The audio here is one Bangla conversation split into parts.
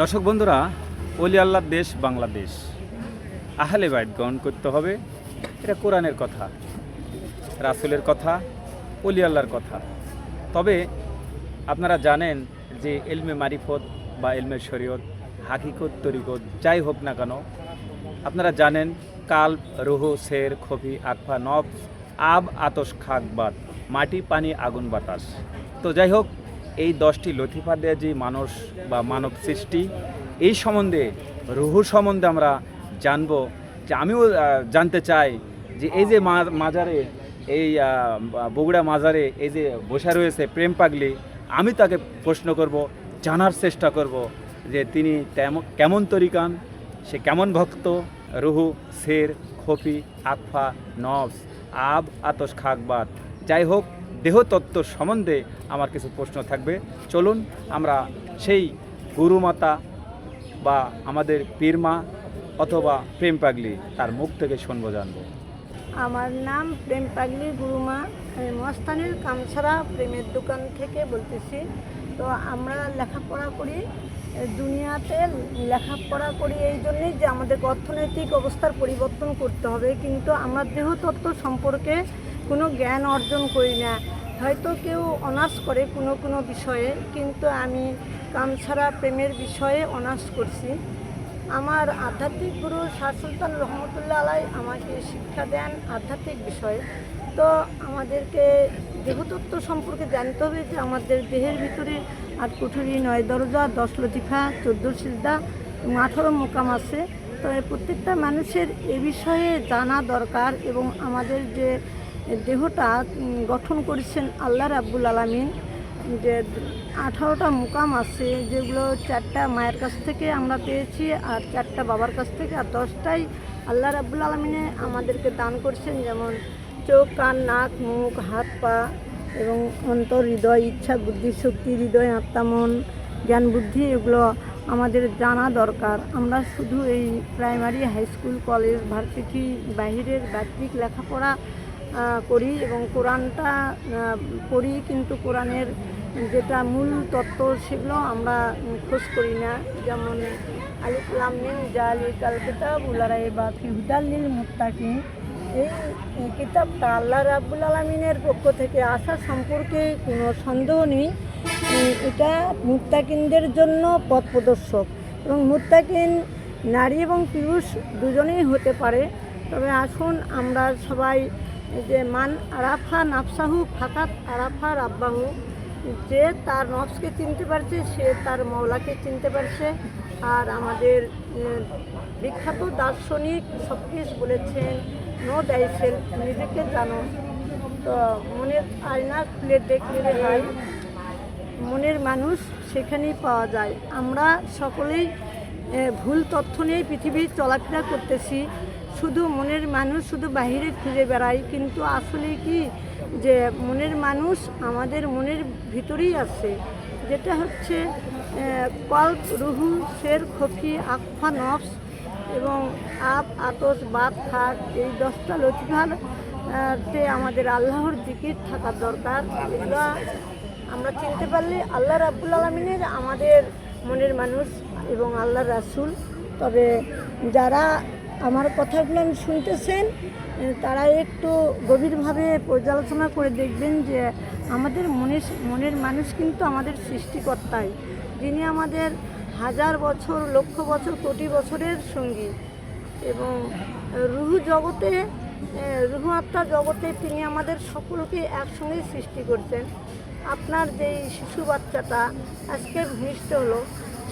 দর্শক বন্ধুরা অলি আল্লাহর দেশ বাংলাদেশ। আহলে বাইত গ্রহণ করতে হবে, এটা কোরআনের কথা, রাসুলের কথা অলি আল্লাহর কথা। তবে আপনারা জানেন যে এলমে মারিফত বা এলমে শরীয়ত, হাকিকত, তরিকত, যাই হোক না কেন, আপনারা জানেন কাল, রুহ শের খফি, আকফা নব আব আতস খাকবাদ মাটি, পানি, আগুন, বাতাস। তো যাই হোক এই দশটি লতিফা দেয়া যে মানুষ বা মানব সৃষ্টি, এই সম্বন্ধে রুহু সম্বন্ধে আমরা জানব। যে আমিও জানতে চাই যে এই যে মাজারে, এই বগুড়া মাজারে এই যে বসে রয়েছে প্রেম পাগলি, আমি তাকে প্রশ্ন করব, জানার চেষ্টা করব যে তিনি কেমন তরিকান, সে কেমন ভক্ত, রুহু, শের, খফি আকফা নবস আব আতস খাকবাদ যাই হোক দেহতত্ত্ব সম্বন্ধে আমার কিছু প্রশ্ন থাকবে। চলুন, আমরা সেই গুরুমাতা বা আমাদের পীরমা অথবা প্রেম পাগলি তার মুখ থেকে শুনব, জানব। আমার নাম প্রেম পাগলি গুরুমা। আমি মস্তানের কামছাড়া প্রেমের দোকান থেকে বলতেছি। তো আমরা লেখাপড়া করি। দুনিয়াতে লেখাপড়া করি এই জন্যই যে আমাদের অর্থনৈতিক অবস্থার পরিবর্তন করতে হবে। কিন্তু আমরা দেহতত্ত্ব সম্পর্কে কোনো জ্ঞান অর্জন করি না। হয়তো কেউ অনার্স করে কোনো কোনো বিষয়ে, কিন্তু আমি কামছাড়া প্রেমের বিষয়ে অনার্স করছি। আমার আধ্যাত্মিক গুরু শাহ সুলতান রহমতুল্লাহ আলাই আমাকে শিক্ষা দেন আধ্যাত্মিক বিষয়ে। তো আমাদেরকে দেহতত্ত্ব সম্পর্কে জানতে হবে যে আমাদের দেহের ভিতরে আট কুঠুরি নয়, দরজা, দশ লতিফা, চোদ্দ সিজদা এবং আঠারো মোকাম আছে। তো প্রত্যেকটা মানুষের এ বিষয়ে জানা দরকার এবং আমাদের যে দেহটা গঠন করেছেন আল্লাহ রাব্বুল আলমিন। যে আঠারোটা মুকাম আছে, যেগুলো চারটা মায়ের কাছ থেকে আমরা পেয়েছি আর চারটা বাবার কাছ থেকে। আর দশটাই আল্লাহ রাবুল আলমিনে আমাদেরকে দান করছেন, যেমন চোখ, কান, নাক, মুখ, হাত, পা এবং অন্তর, হৃদয়, ইচ্ছা, বুদ্ধি, শক্তি, হৃদয়, আত্মা, মন, জ্ঞান, বুদ্ধি, এগুলো আমাদের জানা দরকার। আমরা শুধু এই primary high school, college, varsity, বাহিরের বাহ্যিক লেখাপড়া করি এবং কোরআনটা পড়ি কিন্তু কোরআনের যেটা মূল তত্ত্ব সেগুলো আমরা খোঁজ করি না। যেমন আলু আলিফলামিন জালি কাল কিতাব উলারাই বা ফিহুদাল্লিল মুত্তাকিন। এই কিতাবটা আল্লাহ রাব্বুল আলমিনের পক্ষ থেকে আসা সম্পর্কে কোনো সন্দেহ নেই। এটা মুত্তাকিনদের জন্য পথ প্রদর্শক। এবং মুত্তাকিন নারী এবং পুরুষ দুজনেই হতে পারে। তবে আসুন আমরা সবাই যে মান আরাফা নাফসাহু ফাকাত আরাফা রাব্বাহু, যে তার নফসকে চিনতে পারছে, সে তার মৌলাকে চিনতে পারছে। আর আমাদের বিখ্যাত দার্শনিক সক্রিস বলেছেন, নো ডাইসেল নিজেকে জানো। তো মনের আয়না খুলে দেখলে হয়, মনের মানুষ সেখানেই পাওয়া যায়। আমরা সকলেই ভুল তথ্য নিয়ে পৃথিবীর চলাফেরা করতেছি। শুধু মনের মানুষ, শুধু বাহিরে ফিরে বেড়ায় কিন্তু আসলে কি যে মনের মানুষ আমাদের মনের ভিতরেই আছে। যেটা হচ্ছে কল্প, রুহু, শের, খফি আকফা নফস এবং আপ, আতস বাদ খাক এই দশটা লতিফার তে আমাদের আল্লাহর দিকে থাকার দরকার। আমরা চিনতে পারলে আল্লাহ রাব্বুল আলমিনের আমাদের মনের মানুষ এবং আল্লাহ রাসুল। তবে যারা আমার কথাগুলো আমি শুনতেছেন, তারা একটু গভীরভাবে পর্যালোচনা করে দেখবেন যে আমাদের মনের মনের মানুষ কিন্তু আমাদের সৃষ্টিকর্তাই। যিনি আমাদের হাজার বছর, লক্ষ বছর, কোটি বছরের সঙ্গী। এবং রুহু জগতে, রুহু আত্মা জগতে তিনি আমাদের সকলকে একসঙ্গে সৃষ্টি করছেন। আপনার যেই শিশু বাচ্চাটা আজকে ভূমিষ্ঠ হলো,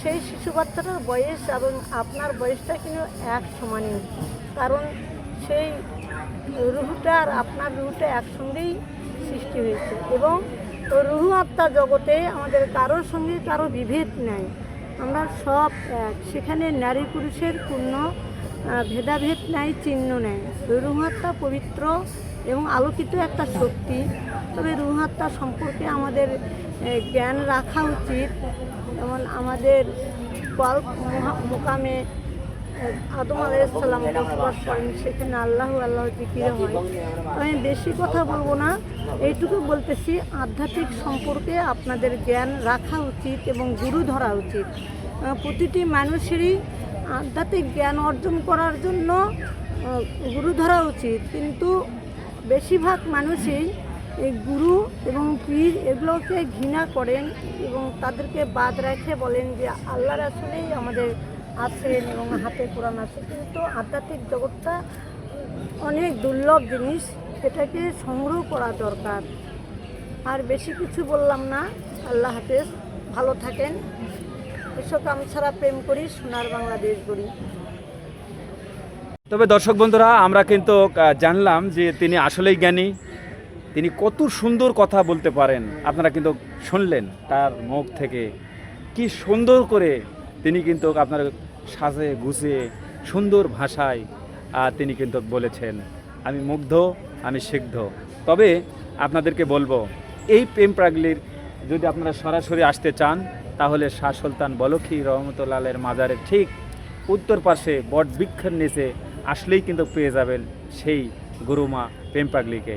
সেই শিশু বাচ্চাটার বয়স এবং আপনার বয়সটা কিন্তু এক সমানই। কারণ সেই রুহুটা আর আপনার রুহুটা একসঙ্গেই সৃষ্টি হয়েছে এবং রুহু আত্মা জগতে আমাদের কারোর সঙ্গে কারও বিভেদ নাই। আমরা সব এক। সেখানে নারী পুরুষের পূর্ণ ভেদাভেদ নাই, চিহ্ন নেই। রুহাত্মা পবিত্র এবং আলোকিত একটা শক্তি। তবে রুহাত্মা সম্পর্কে আমাদের জ্ঞান রাখা উচিত। যেমন আমাদের গল্প মোকামে আদম আলাইসাল্লাম বসবাস করেন, সেখানে আল্লাহ আল্লাহ জিকিরে হয়। আমি বেশি কথা বলব না, এইটুকু বলতেছি, আধ্যাত্মিক সম্পর্কে আপনাদের জ্ঞান রাখা উচিত এবং গুরু ধরা উচিত। প্রতিটি মানুষেরই আধ্যাত্মিক জ্ঞান অর্জন করার জন্য গুরু ধরা উচিত। কিন্তু বেশিরভাগ মানুষই এই গুরু এবং পীর এগুলোকে ঘৃণা করেন এবং তাদেরকে বাদ রেখে বলেন যে আল্লাহর আসলেই আমাদের আছেন এবং হাতে কোরআন আছে। কিন্তু আধ্যাত্মিক জগৎটা অনেক দুর্লভ জিনিস এটাকে সংগ্রহ করা দরকার। আর বেশি কিছু বললাম না। আল্লাহ হাফেজ, ভালো থাকেন। এসব আমি ছাড়া প্রেম করি, সোনার বাংলাদেশ গড়ি। তবে দর্শক বন্ধুরা, আমরা কিন্তু জানলাম যে তিনি আসলেই জ্ঞানী। তিনি কত সুন্দর কথা বলতে পারেন। আপনারা কিন্তু শুনলেন তার মুখ থেকে। কি সুন্দর করে তিনি কিন্তু আপনার সাজে গুছিয়ে সুন্দর ভাষায় তিনি কিন্তু বলেছেন, আমি মুগ্ধ, আমি সিগ্ধ তবে আপনাদেরকে বলব, এই প্রেম প্রাগলির যদি আপনারা সরাসরি আসতে চান, তাহলে শাহ সুলতান বলখি রহমতুল্লালের মাজারের ঠিক উত্তর পাশে বট বৃক্ষের নিচে আসলেই কিন্তু পেয়ে যাবেন সেই গুরুমা প্রেম পাগলিকে